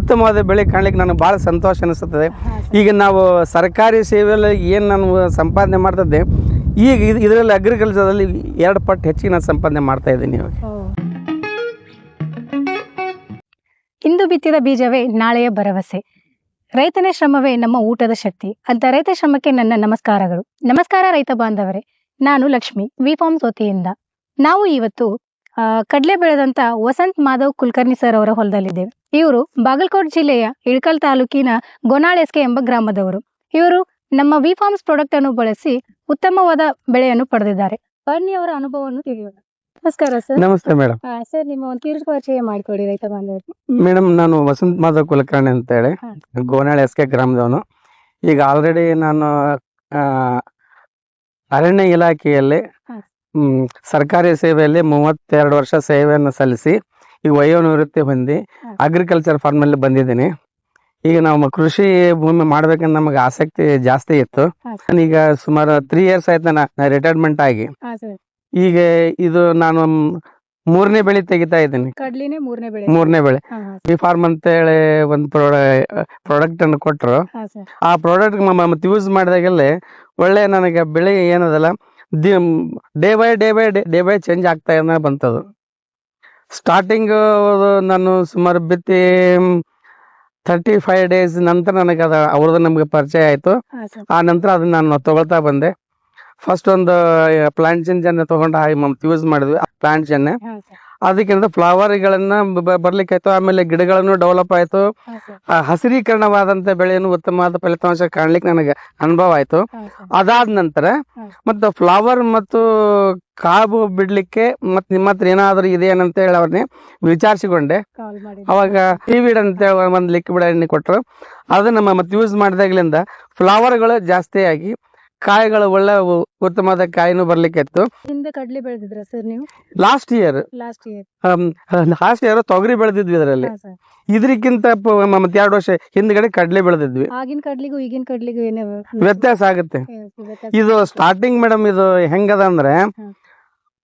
ಉತ್ತಮವಾದ ಬೆಳೆ ಕಾಣ್ಲಿಕ್ಕೆ ನನಗೆ ಭಾಳ ಸಂತೋಷ ಅನಿಸುತ್ತದೆ ಈಗ ನಾವು ಸರ್ಕಾರಿ ಸೇವೆಯಲ್ಲಿ ಏನು ನಾನು ಸಂಪಾದನೆ ಮಾಡ್ತಿದ್ದೆ, ಈಗ ಇದು ಇದರಲ್ಲಿ ಅಗ್ರಿಕಲ್ಚರಲ್ಲಿ ಎರಡು ಪಟ್ಟು ಹೆಚ್ಚಿಗೆ ನಾನು ಸಂಪಾದನೆ ಮಾಡ್ತಾ ಇದ್ದೀನಿ ಇವಾಗ. ಇಂದು ಬಿತ್ತಿದ ಬೀಜವೇ ನಾಳೆಯ ಭರವಸೆ. ರೈತನ ಶ್ರಮವೇ ನಮ್ಮ ಊಟದ ಶಕ್ತಿ ಅಂತ ರೈತ ಶ್ರಮಕ್ಕೆ ನನ್ನ ನಮಸ್ಕಾರಗಳು. ನಮಸ್ಕಾರ ರೈತ ಬಾಂಧವರೇ, ನಾನು ಲಕ್ಷ್ಮಿ, ವಿ ಫಾರ್ಮ್ಸ್ ವತಿಯಿಂದ ನಾವು ಇವತ್ತು ಕಡ್ಲೆ ಬೆಳೆದಂತ ವಸಂತ್ ಮಾಧವ್ ಕುಲಕರ್ಣಿ ಸರ್ ಅವರ ಹೊಲದಲ್ಲಿದ್ದೇವೆ. ಇವರು ಬಾಗಲಕೋಟ್ ಜಿಲ್ಲೆಯ ಇಳಕಲ್ ತಾಲೂಕಿನ ಗೊನಾಳೆಸ್ಕೆ ಎಂಬ ಗ್ರಾಮದವರು. ಇವರು ನಮ್ಮ ವಿ ಫಾರ್ಮ್ಸ್ ಪ್ರಾಡಕ್ಟ್ ಅನ್ನು ಬಳಸಿ ಉತ್ತಮವಾದ ಬೆಳೆಯನ್ನು ಪಡೆದಿದ್ದಾರೆ. ಬನ್ನಿ ಅವರ ಅನುಭವವನ್ನು ತಿಳಿಯೋಣ. ನಮಸ್ಕಾರ ಸರ್. ನಮಸ್ತೆ ಮೇಡಮ್. ಸರ್ ನಿಮ್ಮ ಒಂದು ಪರಿಚಯ ಮಾಡಿಕೊಡಿ ರೈತ ಬಾಂಧವರಿಗೆ. ಮೇಡಮ್ ನಾನು ವಸಂತ ಮಾಧವ್ ಕುಲಕರ್ಣಿ ಅಂತ ಹೇಳಿ ಗೋನಾಳ್ ಎಸ್ ಕೆ ಗ್ರಾಮದವನು. ಈಗ ಆಲ್ರೆಡಿ ನಾನು ಆ, ಅರಣ್ಯ ಇಲಾಖೆಯಲ್ಲಿ ಹಾ. ಮ್, ಸರ್ಕಾರಿ ಸೇವೆಯಲ್ಲಿ ಮೂವತ್ತೆರಡು ವರ್ಷ ಸೇವೆಯನ್ನು ಸಲ್ಲಿಸಿ ಈಗ ವಯೋನಿವೃತ್ತಿ ಹೊಂದಿ. ಅಗ್ರಿಕಲ್ಚರ್ ಅಗ್ರಿಕಲ್ಚರ್ ಫಾರ್ಮಲ್ಲಿ ಬಂದಿದ್ದೀನಿ. ಈಗ ನಾವು ಕೃಷಿ ಭೂಮಿ ಮಾಡ್ಬೇಕಂತ ನಮಗೆ ಆಸಕ್ತಿ ಜಾಸ್ತಿ ಇತ್ತು. ಈಗ ನಾನೀಗ ಸುಮಾರು ತ್ರೀ ಇಯರ್ಸ್ ಆಯ್ತು ನಾನು ರಿಟೈರ್ಮೆಂಟ್ ಆಗಿ. ಈಗ ಇದು ನಾನು ಮೂರನೇ ಬೆಳೆ ತೆಗಿತಾ ಇದ್ದೀನಿ. ಮೂರನೇ ಬೆಳೆ. ಬಿ ಫಾರ್ಮ್ ಅಂತೇಳಿ ಒಂದು ಒಂದ್ ಪ್ರಾಡಕ್ಟ್ ಅನ್ನು ಕೊಟ್ಟರು ಸರ್ ಆ ಪ್ರಾಡಕ್ಟ್ ಮತ್ತೆ ಯೂಸ್ ಮಾಡಿದಾಗೆಲ್ಲ ಒಳ್ಳೆ ನನಗೆ ಬೆಳೆ ಏನದಲ್ಲ day by day by day by change ಆಗ್ತಾ ಬಂತದು. ಸ್ಟಾರ್ಟಿಂಗ್ ನಾನು ಸುಮಾರು ಬಿತ್ತಿ ತರ್ಟಿ ಫೈವ್ ಡೇಸ್ ನಂತರ ನನಗೆ ಅದ ಅವ್ರದ್ದು ನಮಗೆ ಪರಿಚಯ ಆಯಿತು. ಆ ನಂತರ ಅದನ್ನ ನಾನು ತಗೊಳ್ತಾ ಬಂದೆ. ಫಸ್ಟ್ ಒಂದು ಪ್ಲಾಂಟ್ ಜೆನ್ ತಗೊಂಡು ಯೂಸ್ ಮಾಡಿದ್ವಿ. ಪ್ಲಾಂಟ್ ಸರ್ ಅದಕ್ಕಿಂತ ಫ್ಲವರ್ಗಳನ್ನ ಬರ್ಲಿಕ್ಕೆ ಆಯ್ತು ಆಮೇಲೆ ಗಿಡಗಳನ್ನು ಡೆವಲಪ್ ಆಯ್ತು. ಹಸಿರೀಕರಣವಾದಂತ ಬೆಳೆಯನ್ನು ಉತ್ತಮವಾದ ಫಲಿತಾಂಶ ಕಾಣ್ಲಿಕ್ಕೆ ನನಗೆ ಅನುಭವ ಆಯ್ತು. ಅದಾದ ನಂತರ ಮತ್ತೆ ಫ್ಲವರ್ ಮತ್ತು ಕಾಬು ಬಿಡ್ಲಿಕ್ಕೆ ಮತ್ ನಿಮ್ಮ ಹತ್ರ ಏನಾದ್ರೂ ಇದೆ ಅಂತ ಹೇಳಿ ಅವ್ರನ್ನೇ ವಿಚಾರಿಸಿಕೊಂಡೆ. ಅವಾಗ ಟಿವಿಡ್ ಅಂತ ಹೇಳಿ ಒಂದು ಲಿಕ್ವಿಡ್ ಎಣ್ಣೆ ಕೊಟ್ಟರು ಅದನ್ನ ಮತ್ತೆ ಯೂಸ್ ಮಾಡಿದಾಗ್ಲಿಂದ ಫ್ಲವರ್ಗಳು ಜಾಸ್ತಿ ಆಗಿ ಕಾಯಿಗಳು ಒಳ್ಳೆ ಉ- ಉತ್ತಮವಾದ ಕಾಯಿನು ಬರ್ಲಿಕ್ಕೆ ಇತ್ತು. ಹಿಂದೆ ಕಡ್ಲಿ ಬೆಳೆದಿದ್ರ ಸರ್ ನೀವು? Last year last year last year ತೊಗರಿ ಬೆಳೆದಿದ್ವಿ ಇದರಲ್ಲಿ. ಹಾ ಸರ್ ಇದಕ್ಕಿಂತ ಮತ್ತೆ ಎರಡು ವರ್ಷ ಹಿಂದ್ಗಡೆ ಕಡಲೆ ಬೆಳೆದಿದ್ವಿ. ಆಗಿನ ಕಡ್ಲಿಗೂ ಈಗಿನ ಕಡ್ಲಿಗೂ ಏನೇ ವ್ಯತ್ಯಾಸ ಆಗುತ್ತೆ. ವ್ಯತ್ಯಾಸ? ಇದು ಸ್ಟಾರ್ಟಿಂಗ್ ಮೇಡಮ್ ಇದು ಹೆಂಗದ ಅಂದ್ರೆ ಹ್ಮ್.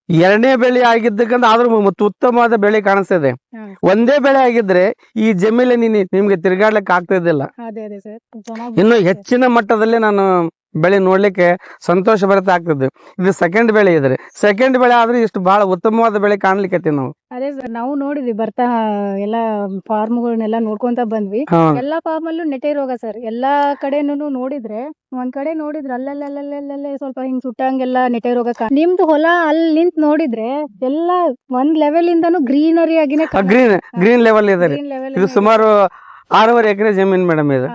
ಎರಡನೇ ಬೆಳೆ ಆಗಿದ್ದಕ್ಕಂತ ಆದ್ರೂ ಮತ್ತೆ ಉತ್ತಮವಾದ ಬೆಳೆ ಕಾಣಿಸ್ತಿದೆ ಹಾ. ಒಂದೇ ಬೆಳೆ ಆಗಿದ್ರೆ ಈ ಜಮೀಲಿ ನೀನು ನಿಮ್ಗೆ ತಿರ್ಗಾಡ್ಲಿಕ್ಕೆ ಆಗ್ತಿದ್ದಿಲ್ಲ ಅದೇ ಅದೇ ಸರ್ ಚೆನ್ನಾಗಿ ಇನ್ನು ಹೆಚ್ಚಿನ ಮಟ್ಟದಲ್ಲಿ ನಾನು ಬೆಳೆ ನೋಡ್ಲಿಕ್ಕೆ ಸಂತೋಷ ಭರಿತ ಆಗ್ತದೆ. ಇದು ಸೆಕೆಂಡ್ ಬೆಳೆ ಇದ್ರೆ. ಸೆಕೆಂಡ್ ಬೆಳೆ ಆದ್ರೆ ಇಷ್ಟು ಬಹಳ ಉತ್ತಮವಾದ ಬೆಳೆ ಕಾಣ್ಲಿಕ್ಕೆ ನಾವು. ಅದೇ ಸರ್ ನಾವು ನೋಡಿದ್ವಿ ಬರ್ತಾ ಎಲ್ಲಾ ಫಾರ್ಮ್ಗಳನ್ನೆಲ್ಲ ನೋಡ್ಕೊಂತ ಬಂದ್ವಿ. ಎಲ್ಲಾ ಫಾರ್ಮ್ ಅಲ್ಲೂ ನೆಟೆ ರೋಗ ಸರ್ ಎಲ್ಲಾ ಕಡೆನೂ ನೋಡಿದ್ರೆ ಒಂದ್ ಕಡೆ ನೋಡಿದ್ರೆ ಅಲ್ಲಲ್ಲಲ್ಲಲ್ಲೇ ಸ್ವಲ್ಪ ಹಿಂಗ್ ಸುಟ್ಟಂಗೆಲ್ಲ ನೆಟೆ ರೋಗ ನಿಮ್ದು ಹೊಲ ಅಲ್ಲಿ ನಿಂತ್ ನೋಡಿದ್ರೆ ಎಲ್ಲಾ ಒಂದ್ ಲೆವೆಲ್ ಇಂದಾನು ಗ್ರೀನರಿ ಆಗಿನೇ ಗ್ರೀನ್ ಗ್ರೀನ್ ಲೆವೆಲ್ ಇದೆ ಸುಮಾರು ಆರೂವರೆ ಎಕರೆ ಜಮೀನ್ ಮೇಡಮ್ ಇದು.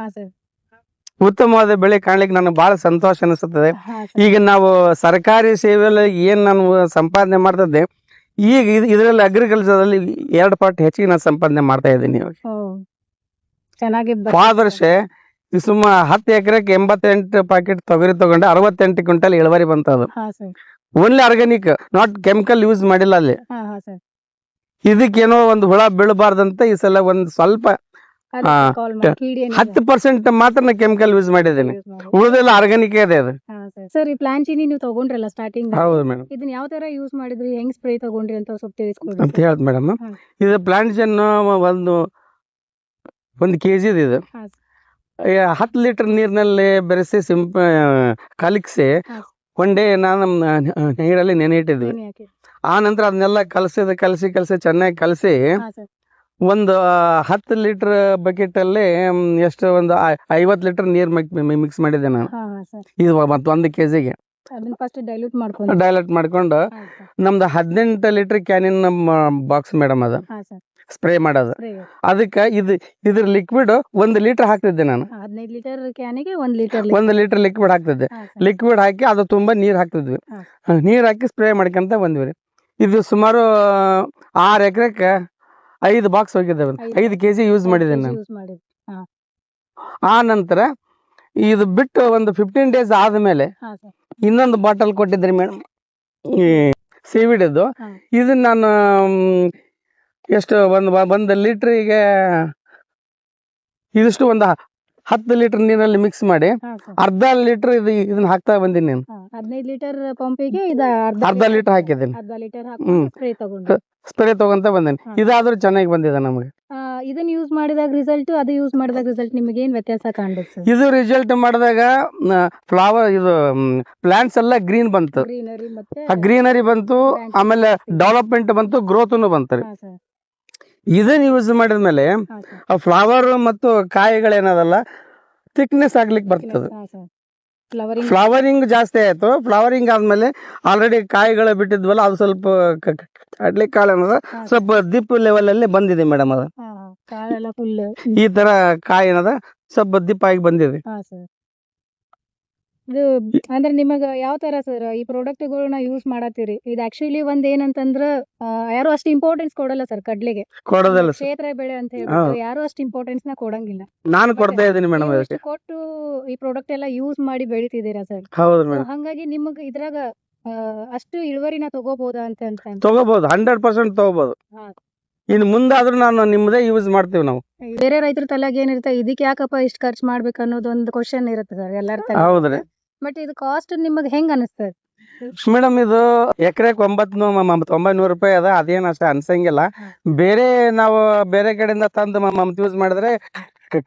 ಉತ್ತಮವಾದ ಬೆಳೆ ಕಾಣ್ಲಿಕ್ಕೆ ನನಗೆ ಬಹಳ ಸಂತೋಷ ಅನಿಸುತ್ತದೆ. ಈಗ ನಾವು ಸರ್ಕಾರಿ ಸೇವೆಯಲ್ಲಿ ಏನ್ ನಾನು ಸಂಪಾದನೆ ಮಾಡ್ತಿದ್ದೆ ಈಗ ಇದ್- ಇದರಲ್ಲಿ ಅಗ್ರಿಕಲ್ಚರಲ್ಲಿ ಎರಡು ಪಟ್ಟು ಹೆಚ್ಚಿಗೆ ನಾನು ಸಂಪಾದನೆ ಮಾಡ್ತಾ ಇದ್ದೀನಿ ಇವಾಗ. ಚೆನ್ನಾಗಿ ಹೋದ. ವರ್ಷ ಸುಮ್ಮ ಹತ್ತು ಎಕರೆಗೆ ಎಂಬತ್ತೆಂಟು ಪಾಕೆಟ್ ತೊಗರಿ ತಗೊಂಡು ಅರವತ್ತೆಂಟು ಕ್ವಿಂಟಲ್ ಇಳುವರಿ ಬಂತದು. Only organic not chemical use ಮಾಡಿಲ್ಲ ಅಲ್ಲಿ. ಇದಕ್ಕೇನೋ ಒಂದು ಹುಳ ಬೀಳಬಾರ್ದಂತ ಈ ಸಲ ಒಂದ್ ಸ್ವಲ್ಪ ಹತ್ತು ಪರ್ಸೆಂಟ್ ಮಾತ್ರ ನಾ ಕೆಮಿಕಲ್ ಯೂಸ್ ಮಾಡಿದ್ದೀನಿ. ಉಳಿದೆಲ್ಲ ಆರ್ಗಾನಿಕ್ ಇದೆ ಅದು ಸರ್. ಈ ಪ್ಲಾನ್ ಚೀನಿ ನೀವು ತಗೊಂಡ್ರಲ್ಲ ಸ್ಟಾರ್ಟಿಂಗ್ ಹೌದು ಮೇಡಮ್ ಇದನ್ನ ಯಾವ ತರ ಯೂಸ್ ಮಾಡಿದ್ರಿ? ಹೆಂಗ್ ಸ್ಪ್ರೇ ತಗೊಂಡ್ರಿ ಅಂತ ಸ್ವಲ್ಪ ತಿಳಿಸ್ಕೊಡಿ ಅಂತ ಹೇಳ್ದು ಮೇಡಮ್ ಇದು ಪ್ಲಾಂಟ್ ಒಂದು ಒಂದು ಕೆ ಜಿ ಇದು. ಹತ್ತು ಲೀಟರ್ ನೀರಿನಲ್ಲಿ ಬೆರೆಸಿ ಸಿಂಪ ಕಲಗಿಸಿ ಡೇ ನಾನು ನೀರಲ್ಲಿ ನೆನೆ ಇಟ್ಟಿದ್ವಿ. ಆ ನಂತರ ಅದನ್ನೆಲ್ಲ ಕಲಸಿದ ಕಲಸಿ ಕಲಸಿ ಚೆನ್ನಾಗಿ ಕಲಸಿ ಒಂದು ಹತ್ತು ಲೀಟರ್ ಬಕೆಟ್ ಅಲ್ಲಿ ಎಷ್ಟು ಒಂದು ಐವತ್ತು ಲೀಟರ್ ನೀರ್ ಮಿಕ್ಸ್ ಮಾಡಿದೆ ನಾನು. ಇದು ಮತ್ತೆ ಕೆಜಿಗೆ. ಡೈಲ್ಯೂಟ್ ಮಾಡ್ಕೊಂಡು. ನಮ್ದು ಹದಿನೆಂಟು ಲೀಟರ್ ಕ್ಯಾನಿನ್ ಬಾಕ್ಸ್ ಮೇಡಮ್ ಅದು. ಸ್ಪ್ರೇ ಮಾಡೋದು. ಅದಕ್ಕೆ ಇದು ಇದ್ರ ಲಿಕ್ವಿಡ್ ಒಂದ್ ಲೀಟರ್ ಹಾಕ್ತಿದ್ದೆ ನಾನು. ಲೀಟರ್ ಕ್ಯಾನಿಗೆ ಒಂದ್ ಲೀಟರ್ ಒಂದು ಲೀಟರ್ ಲಿಕ್ವಿಡ್ ಹಾಕ್ತಿದ್ದೆ. ಲಿಕ್ವಿಡ್ ಹಾಕಿ ಅದು ತುಂಬಾ ನೀರ್ ಹಾಕ್ತಿದ್ವಿ. ನೀರ್ ಹಾಕಿ ಸ್ಪ್ರೇ ಮಾಡ್ಕೊಂತ ಬಂದ್ವಿ ರೀ. ಇದು ಸುಮಾರು ಆರ್ ಎಕರೆಕ್ಕೆ ಐದು ಬಾಕ್ಸ್ ಹೋಗಿದ್ದಾವೆ ಐದು ಕೆಜಿ ಕೆ ಜಿ ಯೂಸ್ ಮಾಡಿದ್ದೇನೆ ನಾನು. ಯೂಸ್ ಮಾಡಿದ್ವಿ ಆ ನಂತರ ಇದು ಬಿಟ್ಟು ಒಂದು ಫಿಫ್ಟೀನ್ ಡೇಸ್ ಆದ್ಮೇಲೆ ಹಾ ಸರ್. ಇನ್ನೊಂದು ಬಾಟಲ್ ಕೊಟ್ಟಿದ್ರಿ ಮೇಡಮ್. ಈ ಸೀವಿಡದ್ದು ಹಾ. ಇದನ್ನ ನಾನು ಮ್, ಎಷ್ಟು ಒಂದು ಒಂದು ಲೀಟ್ರಿಗೆ ಇದಿಷ್ಟು ಒಂದು ಹತ್ತು ಲೀಟರ್ ನೀರಲ್ಲಿ ಮಿಕ್ಸ್ ಮಾಡಿ ಅರ್ಧ ಲೀಟರ್ ಇದು ಇದನ್ನ ಹಾಕ್ತಾ ಬಂದೀನಿ ನಾನು. ಹದಿನೈದು ಲೀಟರ್ ಪಂಪಿಗೆ ಇದ ಅರ್ಧ ಲೀಟರ್ ಹಾಕಿದ್ದೀನಿ. ಅರ್ಧ ಲೀಟರ್ ಹ್ಮ್. ಸ್ಪ್ರೇ ತಗೊಂಡು. ಸ್ಪ್ರೇ ತಗೊಂತ ಬಂದೇನಿ. ಇದಾದ್ರೂ ಚೆನ್ನಾಗಿ ಬಂದಿದೆ ನಮಗೆ. ಇದನ್ನ ಯೂಸ್ ಮಾಡಿದಾಗ ರಿಸಲ್ಟ್ ಅದು ಯೂಸ್ ಮಾಡಿದಾಗ ರಿಸಲ್ಟ್ ನಿಮಗೆ ಏನ್ ವ್ಯತ್ಯಾಸ ಕಾಣ್ಬೇಕು ಇದು ರಿಸಲ್ಟ್ ಮಾಡಿದಾಗ ಫ್ಲವರ್ ಇದು ಪ್ಲಾಂಟ್ಸ್ ಎಲ್ಲ ಗ್ರೀನ್ ಬಂತು. ಗ್ರೀನರಿ ಮತ್ತೆ ಗ್ರೀನರಿ ಬಂತು ಆಮೇಲೆ ಡೆವಲಪ್ಮೆಂಟ್ ಬಂತು ಗ್ರೋತ್ನು ಬಂತು. ಇದನ್ನ ಯೂಸ್ ಮಾಡಿದ್ಮೇಲೆ ಆ ಫ್ಲವರ್ ಮತ್ತು ಕಾಯಿಗಳೇನದಲ್ಲ ಥಿಕ್ನೆಸ್ ಆಗ್ಲಿಕ್ಕೆ ಬರ್ತದೆ. ಫ್ಲವರಿಂಗ್ ಜಾಸ್ತಿ ಆಯ್ತು. ಫ್ಲವರಿಂಗ್ ಆದ್ಮೇಲೆ ಆಲ್ರೆಡಿ ಕಾಯಿಗಳು ಬಿಟ್ಟಿದ್ವಲ್ಲ ಅದು ಸ್ವಲ್ಪ ಕಡ್ಲಿ ಕಾಳು ಅನ್ನೋದು ಸ್ವಲ್ಪ ದಿಪ್ಪ ಲೆವೆಲ್ ಅಲ್ಲಿ ಬಂದಿದೆ ಮೇಡಮ್ ಅದು. ಈ ತರ ಕಾಯಿ ಏನದ? ಸ್ವಲ್ಪ ದಿಪ್ ಆಗಿ ಬಂದಿದೆ. ಇದು ಅಂದ್ರೆ ನಿಮಗ ಯಾವ ತರ ಸರ್ ಈ ಪ್ರಾಡಕ್ಟ್ಗಳನ್ನ ಯೂಸ್ ಮಾಡತ್ತೀರಿ? ಇದು ಆಕ್ಚುಲಿ ಒಂದ್ ಏನಂತಂದ್ರ ಯಾರು ಅಷ್ಟು ಇಂಪಾರ್ಟೆನ್ಸ್ ಕೊಡಲ್ಲ ಸರ್ ಕಡ್ಲಿಗೆ. ಕೊಡೋದಲ್ಲ sir. ಕ್ಷೇತ್ರ ಬೆಳೆ ಅಂತ ಹೇಳ್ಬಿಟ್ಟು ಯಾರು ಅಷ್ಟು ಇಂಪಾರ್ಟೆನ್ಸ್ನ ಕೊಡಂಗಿಲ್ಲ. ನಾನು ಕೊಡ್ತಾ ಇದ್ದೀನಿ ಮೇಡಮ್ ನೀವು ಅದಕ್ಕೆ. ಇಷ್ಟು ಕೊಟ್ಟು ಈ ಪ್ರಾಡಕ್ಟ್ ಎಲ್ಲ ಯೂಸ್ ಮಾಡಿ ಬೆಳಿತಿದ್ದೀರಾ ಸರ್ ಹೌದು ಮೇಡಮ್ ಹಂಗಾಗಿ ನಿಮಗ ಇದ್ರಾಗ ಆ, ಅಷ್ಟು ಇಳುವರಿನ ತಗೋಬಹುದಾ ಅಂತ ಅಂತ ಅಂತ. ತಗೋಬಹುದು ಹಂಡ್ರೆಡ್ ಪರ್ಸೆಂಟ್ ತಗೋಬಹುದು ಹಾ. ಇನ್ನು ಮುಂದಾದ್ರೂ ನಾನು ನಿಮ್ಮದೇ ಯೂಸ್ ಮಾಡ್ತೀವಿ ನಾವು. ಬೇರೆ ರೈತರ ತಲೆಗೆ ಏನಿರುತ್ತೆ ಇದಕ್ಕೆ ಯಾಕಪ್ಪ ಇಷ್ಟು ಖರ್ಚು ಮಾಡ್ಬೇಕು ಅನ್ನೋದೊಂದು ಕ್ವಶನ್ ಇರುತ್ತೆ ಸರ್ ಎಲ್ಲರ ತಲೆ ಹೌದ್ರಿ. ಬಟ್ ಇದು ಕಾಸ್ಟ್ ನಿಮಗೆ ಹೆಂಗ್ ಅನಿಸ್ತದೆ? ಮೇಡಮ್ ಇದು ಎಕರೆಕ್ ಒಂಬತ್ ಒಂಬೈನೂರು ರೂಪಾಯಿ ಅದ ಅದೇನ್ ಅಷ್ಟ ಅನ್ಸಂಗಿಲ್ಲ. ಬೇರೆ ನಾವು ಬೇರೆ ಕಡೆಯಿಂದ ತಂದು ಮಮತ್ ಯೂಸ್ ಮಾಡಿದ್ರೆ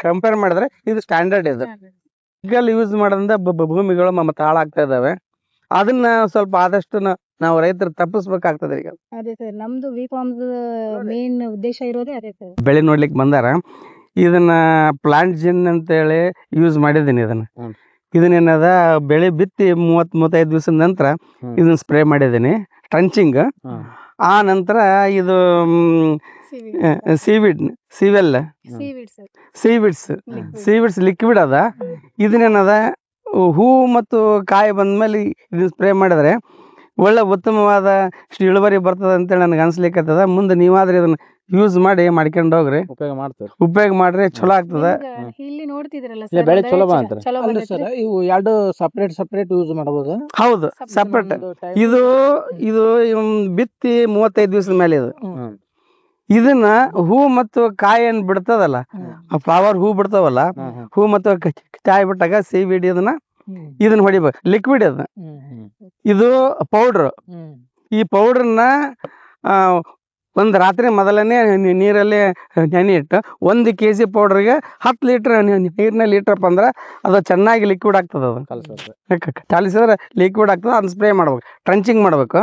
ಕಂಪೇರ್ ಮಾಡಿದ್ರೆ ಇದು ಸ್ಟ್ಯಾಂಡರ್ಡ್ ಇದು. ಯೂಸ್ ಮಾಡೋದ್ರಿಂದ ಭೂಮಿಗಳು ಮಮ್ಮ ಹಾಳಾಗ್ತಾ ಇದಾವೆ. ಅದನ್ನ ಸ್ವಲ್ಪ ಆದಷ್ಟು ನಾವು ರೈತರು ತಪ್ಪಿಸ್ಬೇಕಾಗ್ತದೆ ಈಗ. ಅದೇ ಸರ್ ನಮ್ದು ವಿ ಫಾರ್ಮ್ಸ್ ಮೇನ್ ಉದ್ದೇಶ ಇರೋದೇ ಅದೇ ಸರ್ ಬೆಳೆ ನೋಡ್ಲಿಕ್ಕೆ ಬಂದಾರ. ಇದನ್ನ ಪ್ಲಾಂಟ್ ಜಿನ್ ಅಂತ ಹೇಳಿ ಯೂಸ್ ಮಾಡಿದ್ದೀನಿ ಇದನ್ನ. ಇದನ್ನೇನದ ಬೆಳೆ ಬಿತ್ತಿ ಮೂವತ್ ಮೂವತ್ತೈದು ದಿವಸದ ನಂತರ ಇದನ್ನ ಸ್ಪ್ರೇ ಮಾಡಿದ್ದೀನಿ. ಟ್ರಂಚಿಂಗ್ ಆ ನಂತರ ಇದು seaweed ಸೀವೆಲ್. Seaweed sir seaweeds seaweeds liquid ಅದ. ಇದನ್ನೇನದ ಹೂ ಮತ್ತು ಕಾಯಿ ಬಂದ್ಮೇಲೆ ಇದನ್ನ ಸ್ಪ್ರೇ ಮಾಡಿದ್ರೆ ಒಳ್ಳೆ ಉತ್ತಮವಾದ ಇಷ್ಟು ಇಳುವರಿ ಬರ್ತದೆ ಅಂತೇಳಿ ನನಗೆ ಅನ್ಸ್ಲಿಕ್ಕತ್ತದ. ಮುಂದೆ ನೀವಾದ್ರೆ ಇದನ್ನ ಯೂಸ್ ಮಾಡಿ ಮಾಡ್ಕೊಂಡು ಹೋಗ್ರಿ. ಉಪಯೋಗ ಮಾಡ್ತೀರಿ ಉಪಯೋಗ ಮಾಡ್ರಿ ಚಲೋ ಆಗ್ತದ. ಇಲ್ಲಿ ನೋಡ್ತಿದ್ರಲ್ಲ ಇಲ್ಲ, ಸರ್ ಬೆಳೆ ಚಲೋ ಅಲ್ಲ ಸರ್ ಇವು ಎರಡು ಸಪ್ರೇಟ್ ಸಪ್ರೇಟ್ ಯೂಸ್ ಮಾಡಬಹುದು ಹೌದು ಸಪ್ರೇಟ್ ಇದು ಇದು ಬಿತ್ತಿ ಮೂವತ್ತೈದು ದಿವಸದ ಮೇಲೆ ಇದು. ಇದನ್ನ ಹೂ ಮತ್ತು ಕಾಯಿ ಏನ್ ಬಿಡ್ತದಲ್ಲ ಫ್ಲವರ್ ಹೂ ಬಿಡ್ತಾವಲ್ಲ. ಹೂ ಮತ್ತು ಕಾಯಿ ಬಿಟ್ಟಾಗ ಸಿವಿಡಿ ಇದನ್ನ ಇದನ್ನ ಹೊಡಿಬೇಕು ಲಿಕ್ವಿಡ್ ಅದ. ಇದು ಪೌಡ್ರ್ ಈ ಪೌಡ್ರನ್ನ ಒಂದು ರಾತ್ರಿ ಮೊದಲನೇ ನೀರಲ್ಲಿ ನೆನೆ ಇಟ್ಟು ಒಂದು ಕೆ ಜಿ ಪೌಡ್ರಿಗೆ ಹತ್ತು ಲೀಟ್ರ್ ನೀರಿನಲ್ಲಿ ಲೀಟ್ರಪ್ಪ ಅಂದ್ರೆ ಅದು ಚೆನ್ನಾಗಿ ಲಿಕ್ವಿಡ್ ಆಗ್ತದೆ ಅದು. ಕಲಿಸಿದ್ರೆ ಲಿಕ್ವಿಡ್ ಆಗ್ತದೆ ಅದನ್ನ ಸ್ಪ್ರೇ ಮಾಡ್ಬೇಕು. ಟ್ರಂಚಿಂಗ್ ಮಾಡ್ಬೇಕು.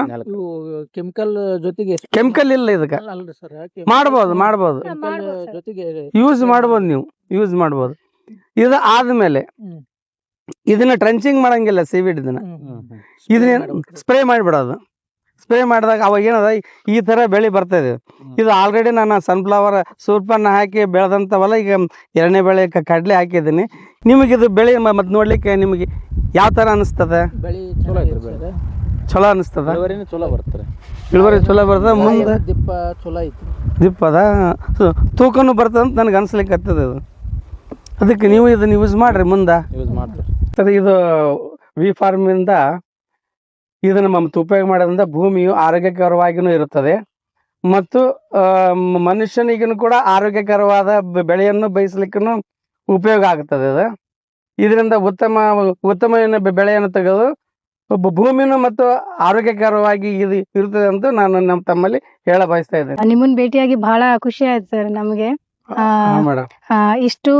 ಕೆಮಿಕಲ್ ಜೊತೆಗೆ ಕೆಮಿಕಲ್ ಇಲ್ಲ ಇದಕ್ಕೆ. ಮಾಡ್ಬೋದು ಮಾಡ್ಬೋದು. ಯೂಸ್ ಮಾಡ್ಬೋದು ನೀವು. ಯೂಸ್ ಮಾಡ್ಬೋದು. ಇದು ಆದ್ಮೇಲೆ. ಇದನ್ನ ಟ್ರಂಚಿಂಗ್ ಮಾಡಂಗಿಲ್ಲ ಸಿವಿಡ್ ಇದನ್ನ. ಇದನ್ನ. ಸ್ಪ್ರೇ ಮಾಡಿಬಿಡೋದು. ಸ್ಪ್ರೇ ಮಾಡಿದಾಗ ಅವಾಗ ಏನದ ಈ ತರ ಬೆಳೆ ಇದೆ. ಇದು ಆಲ್ರೆಡಿ ನಾನು ಸನ್ಫ್ಲವರ್ ಸೂರ್ಪನ್ನ ಹಾಕಿ ಬೆಳೆದಂಥವಲ್ಲ ಈಗ ಎರಡನೇ ಬೆಳೆ ಕಡಲೆ ಕಡ್ಲೆ ಹಾಕಿದ್ದೀನಿ. ನಿಮಗೆ ಇದು ಬೆಳೆ ಮತ್ತೆ ನೋಡ್ಲಿಕ್ಕೆ ನಿಮಗೆ ಯಾವ ತರ ಅನಿಸ್ತದ? ಬೆಳಿ ಚಲೋ ಅನಿಸ್ತದ? ಚಲೋ ಇಳುವರಿ ಚಲೋ ಬರ್ತದೆ? ಮುಂದೆ? ದಿಪ್ಪ ಚಲೋ ಐತಿ ದಿಪ್ಪ ಅದ ಸೊ, ತೂಕನೂ ಬರ್ತದೆ ಅಂತ ನನಗೆ ಅನ್ಸ್ಲಿಕ್ಕೆ ಹತ್ತದ ಇದು. ಅದಕ್ಕೆ ನೀವು ಇದನ್ನ ಯೂಸ್ ಮಾಡ್ರಿ ಮುಂದೆ. ಯೂಸ್ ಮಾಡ್ತೀರಿ ಸರ್ ಇದು ವಿ ಫಾರ್ಮಿಂದ ಇದನ್ನ ನಮ್ಮ ಉಪಯೋಗ ಮಾಡೋದ್ರಿಂದ ಭೂಮಿಯು ಆರೋಗ್ಯಕರವಾಗಿಯೂ ಇರುತ್ತದೆ. ಮತ್ತು ಮನುಷ್ಯನಿಗೂ ಕೂಡ ಆರೋಗ್ಯಕರವಾದ ಬೆಳೆಯನ್ನು ಬಯಸಲಿಕ್ಕೂ ಉಪಯೋಗ ಆಗ್ತದೆ ಇದು ಇದರಿಂದ ಉತ್ತಮ ಉತ್ತಮ ಬೆಳೆಯನ್ನು ತೆಗೆದು ಭೂಮಿನೂ ಮತ್ತು ಆರೋಗ್ಯಕರವಾಗಿ ಇದು ಇರ್ತದೆ ಅಂತ ನಾನು ನಮ್ಮ ತಮ್ಮಲ್ಲಿ ಹೇಳ ಬಯಸ್ತಾ ಇದ್ದೇನೆ. ನಿಮ್ಮನ್ನ ಭೇಟಿಯಾಗಿ ಬಹಳ ಖುಷಿ ಆಯ್ತು ಸರ್ ನಮಗೆ. ಮೇಡಮ್ ಆ, ಇಷ್ಟು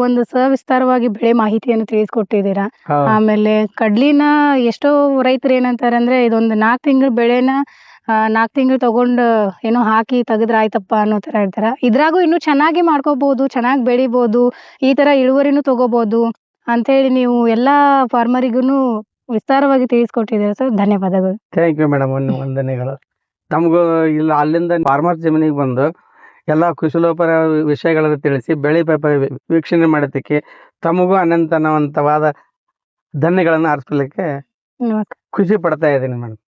ಒಂದು ಸವಿಸ್ತಾರವಾಗಿ ಬೆಳೆ ಮಾಹಿತಿಯನ್ನು ತಿಳಿಸ್ಕೊಟ್ಟಿದ್ದೀರಾ. ಆಮೇಲೆ ಕಡ್ಲಿನ ಎಷ್ಟೋ ರೈತರು ಏನಂತಾರೆ ಅಂದ್ರೆ ಇದೊಂದು ನಾಲ್ಕು ತಿಂಗಳ ಬೆಳೆನ ನಾಲ್ಕು ತಿಂಗಳು ತಗೊಂಡು ಏನೋ ಹಾಕಿ ತೆಗೆದ್ರೆ ಆಯ್ತಪ್ಪ ಅನ್ನೋ ತರ ಇರ್ತಾರ ಇದ್ರಾಗೂ ಇನ್ನೂ ಚೆನ್ನಾಗಿ ಮಾಡ್ಕೋಬಹುದು ಚೆನ್ನಾಗಿ ಬೆಳಿಬೋದು ಈ ತರ ಇಳುವರಿನೂ ತಗೋಬಹುದು ಅಂತೇಳಿ ನೀವು ಎಲ್ಲಾ ಫಾರ್ಮರಿಗೂ ವಿಸ್ತಾರವಾಗಿ ತಿಳಿಸ್ಕೊಟ್ಟಿದ್ದೀರಾ ಸರ್? ಧನ್ಯವಾದಗಳು. ಥ್ಯಾಂಕ್ ಯು ಮೇಡಮ್ ವಂದನೆಗಳು ನಮಗೂ ಇಲ್ಲ ಅಲ್ಲಿಂದ ಫಾರ್ಮರ್ ಜಮೀನಿಗೆ ಬಂದು ಎಲ್ಲ ಕುಶಲೋಪರ ವಿಷಯಗಳನ್ನು ತಿಳಿಸಿ ಬೆಳೆ ಪಾಪ ವೀಕ್ಷಣೆ ಮಾಡೋದಕ್ಕೆ ತಮಗೂ ಅನಂತನವಂತವಾದ ಧನ್ಯಗಳನ್ನು ಆರಿಸ್ಲಿಕ್ಕೆ ಖುಷಿ ಪಡ್ತಾ ಇದ್ದೀನಿ ಮೇಡಮ್.